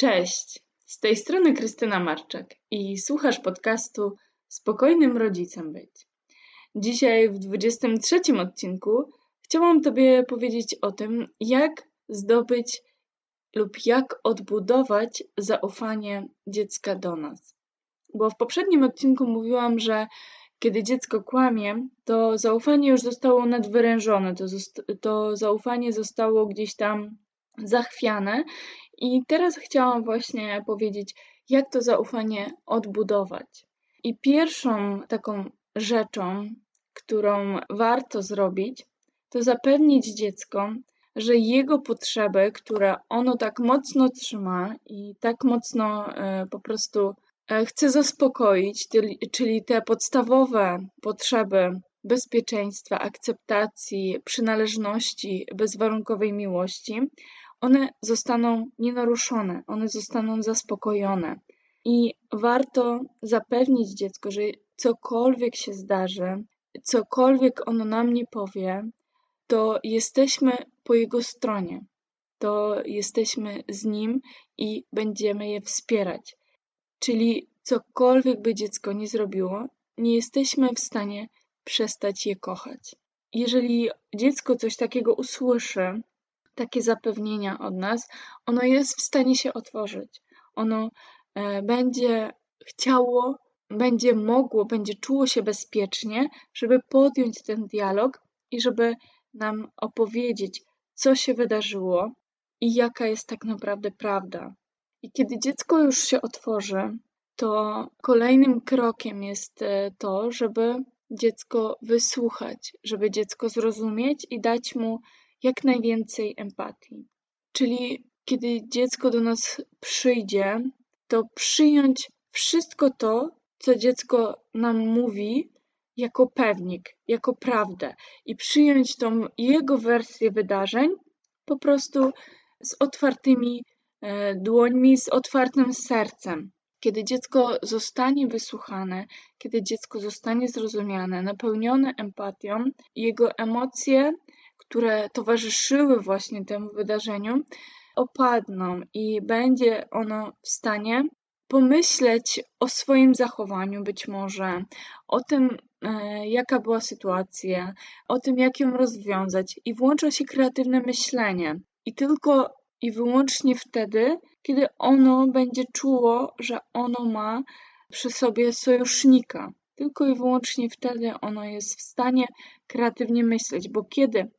Cześć, z tej strony Krystyna Marczak i słuchasz podcastu Spokojnym Rodzicem Być. Dzisiaj w 23 odcinku chciałam Tobie powiedzieć o tym, jak zdobyć lub jak odbudować zaufanie dziecka do nas. Bo w poprzednim odcinku mówiłam, że kiedy dziecko kłamie, to zaufanie już zostało nadwyrężone, to, to zaufanie zostało gdzieś tam zachwiane. I teraz chciałam właśnie powiedzieć, jak to zaufanie odbudować. I pierwszą taką rzeczą, którą warto zrobić, to zapewnić dziecko, że jego potrzeby, które ono tak mocno trzyma i tak mocno e, po prostu e, chce zaspokoić, czyli te podstawowe potrzeby bezpieczeństwa, akceptacji, przynależności, bezwarunkowej miłości, one zostaną nienaruszone, one zostaną zaspokojone. I warto zapewnić dziecko, że cokolwiek się zdarzy, cokolwiek ono nam nie powie, to jesteśmy po jego stronie, to jesteśmy z nim i będziemy je wspierać. Czyli cokolwiek by dziecko nie zrobiło, nie jesteśmy w stanie przestać je kochać. Jeżeli dziecko coś takiego usłyszy, takie zapewnienia od nas, ono jest w stanie się otworzyć. Ono e, będzie chciało, będzie mogło, będzie czuło się bezpiecznie, żeby podjąć ten dialog i żeby nam opowiedzieć, co się wydarzyło i jaka jest tak naprawdę prawda. I kiedy dziecko już się otworzy, to kolejnym krokiem jest e, to, żeby dziecko wysłuchać, żeby dziecko zrozumieć i dać mu jak najwięcej empatii. Czyli kiedy dziecko do nas przyjdzie, to przyjąć wszystko to, co dziecko nam mówi, jako pewnik, jako prawdę i przyjąć tą jego wersję wydarzeń po prostu z otwartymi e, dłońmi, z otwartym sercem. Kiedy dziecko zostanie wysłuchane, kiedy dziecko zostanie zrozumiane, napełnione empatią, jego emocje które towarzyszyły właśnie temu wydarzeniu, opadną i będzie ono w stanie pomyśleć o swoim zachowaniu, być może, o tym, e, jaka była sytuacja, o tym, jak ją rozwiązać, i włącza się kreatywne myślenie. I tylko i wyłącznie wtedy, kiedy ono będzie czuło, że ono ma przy sobie sojusznika. Tylko i wyłącznie wtedy ono jest w stanie kreatywnie myśleć, bo kiedy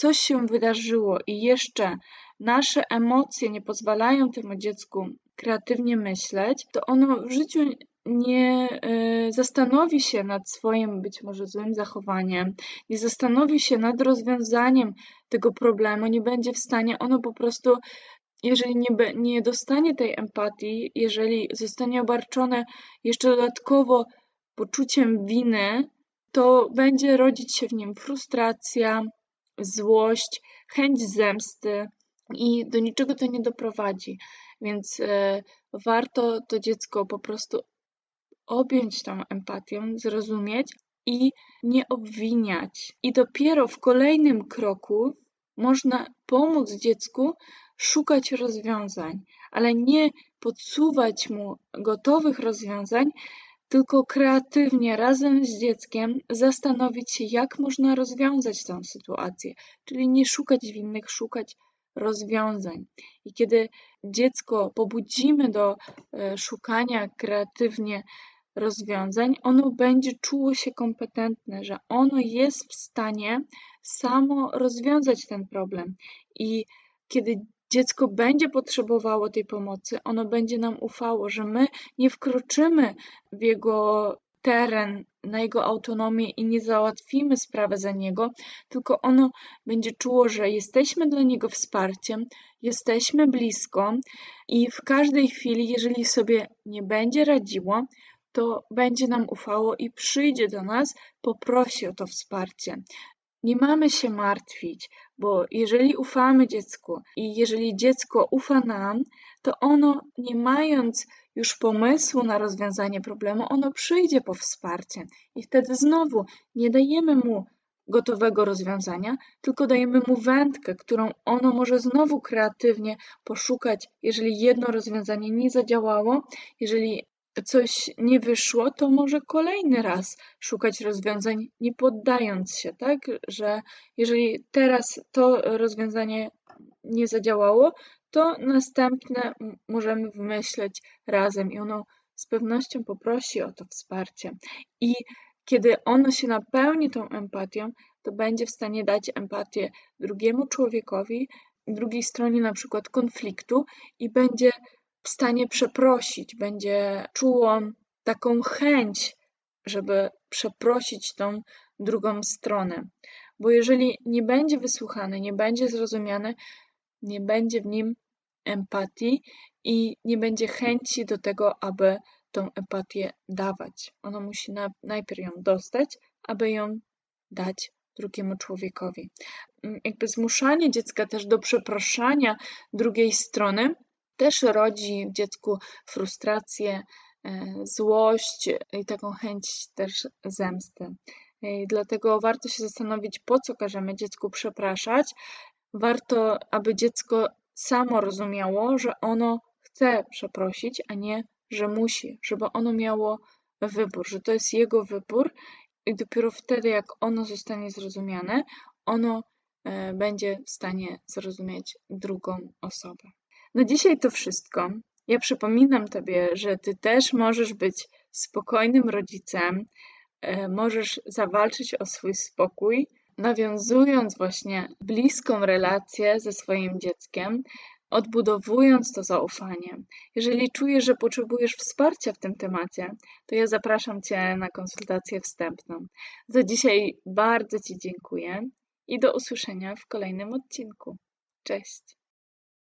coś się wydarzyło i jeszcze nasze emocje nie pozwalają temu dziecku kreatywnie myśleć, to ono w życiu nie y, zastanowi się nad swoim być może złym zachowaniem, nie zastanowi się nad rozwiązaniem tego problemu, nie będzie w stanie, ono po prostu, jeżeli nie, nie dostanie tej empatii, jeżeli zostanie obarczone jeszcze dodatkowo poczuciem winy, to będzie rodzić się w nim frustracja, złość, chęć zemsty i do niczego to nie doprowadzi. Więc e, warto to dziecko po prostu objąć tą empatią, zrozumieć i nie obwiniać. I dopiero w kolejnym kroku można pomóc dziecku szukać rozwiązań, ale nie podsuwać mu gotowych rozwiązań, tylko kreatywnie razem z dzieckiem zastanowić się, jak można rozwiązać tę sytuację, czyli nie szukać winnych, szukać rozwiązań. I kiedy dziecko pobudzimy do e, szukania kreatywnie rozwiązań, ono będzie czuło się kompetentne, że ono jest w stanie samo rozwiązać ten problem. I kiedy dziecko będzie potrzebowało tej pomocy, ono będzie nam ufało, że my nie wkroczymy w jego teren, na jego autonomię i nie załatwimy sprawy za niego, tylko ono będzie czuło, że jesteśmy dla niego wsparciem, jesteśmy blisko i w każdej chwili, jeżeli sobie nie będzie radziło, to będzie nam ufało i przyjdzie do nas, poprosi o to wsparcie. Nie mamy się martwić, bo jeżeli ufamy dziecku i jeżeli dziecko ufa nam, to ono, nie mając już pomysłu na rozwiązanie problemu, ono przyjdzie po wsparcie. I wtedy znowu nie dajemy mu gotowego rozwiązania, tylko dajemy mu wędkę, którą ono może znowu kreatywnie poszukać. Jeżeli jedno rozwiązanie nie zadziałało, jeżeli coś nie wyszło, to może kolejny raz szukać rozwiązań, nie poddając się, tak? Że jeżeli teraz to rozwiązanie nie zadziałało, to następne możemy wymyśleć razem i ono z pewnością poprosi o to wsparcie. I kiedy ono się napełni tą empatią, to będzie w stanie dać empatię drugiemu człowiekowi, drugiej stronie na przykład konfliktu i będzie w stanie przeprosić, będzie czuło taką chęć, żeby przeprosić tą drugą stronę. Bo jeżeli nie będzie wysłuchany, nie będzie zrozumiany, nie będzie w nim empatii i nie będzie chęci do tego, aby tą empatię dawać. Ono musi na, najpierw ją dostać, aby ją dać drugiemu człowiekowi. Mm, jakby zmuszanie dziecka też do przepraszania drugiej strony też rodzi w dziecku frustrację, e, złość i taką chęć też zemsty. I dlatego warto się zastanowić, po co każemy dziecku przepraszać. Warto, aby dziecko samo rozumiało, że ono chce przeprosić, a nie, że musi, żeby ono miało wybór, że to jest jego wybór i dopiero wtedy, jak ono zostanie zrozumiane, ono e, będzie w stanie zrozumieć drugą osobę. Na dzisiaj to wszystko. Ja przypominam Tobie, że Ty też możesz być spokojnym rodzicem, e, możesz zawalczyć o swój spokój, nawiązując właśnie bliską relację ze swoim dzieckiem, odbudowując to zaufanie. Jeżeli czujesz, że potrzebujesz wsparcia w tym temacie, to ja zapraszam Cię na konsultację wstępną. Za dzisiaj bardzo Ci dziękuję i do usłyszenia w kolejnym odcinku. Cześć.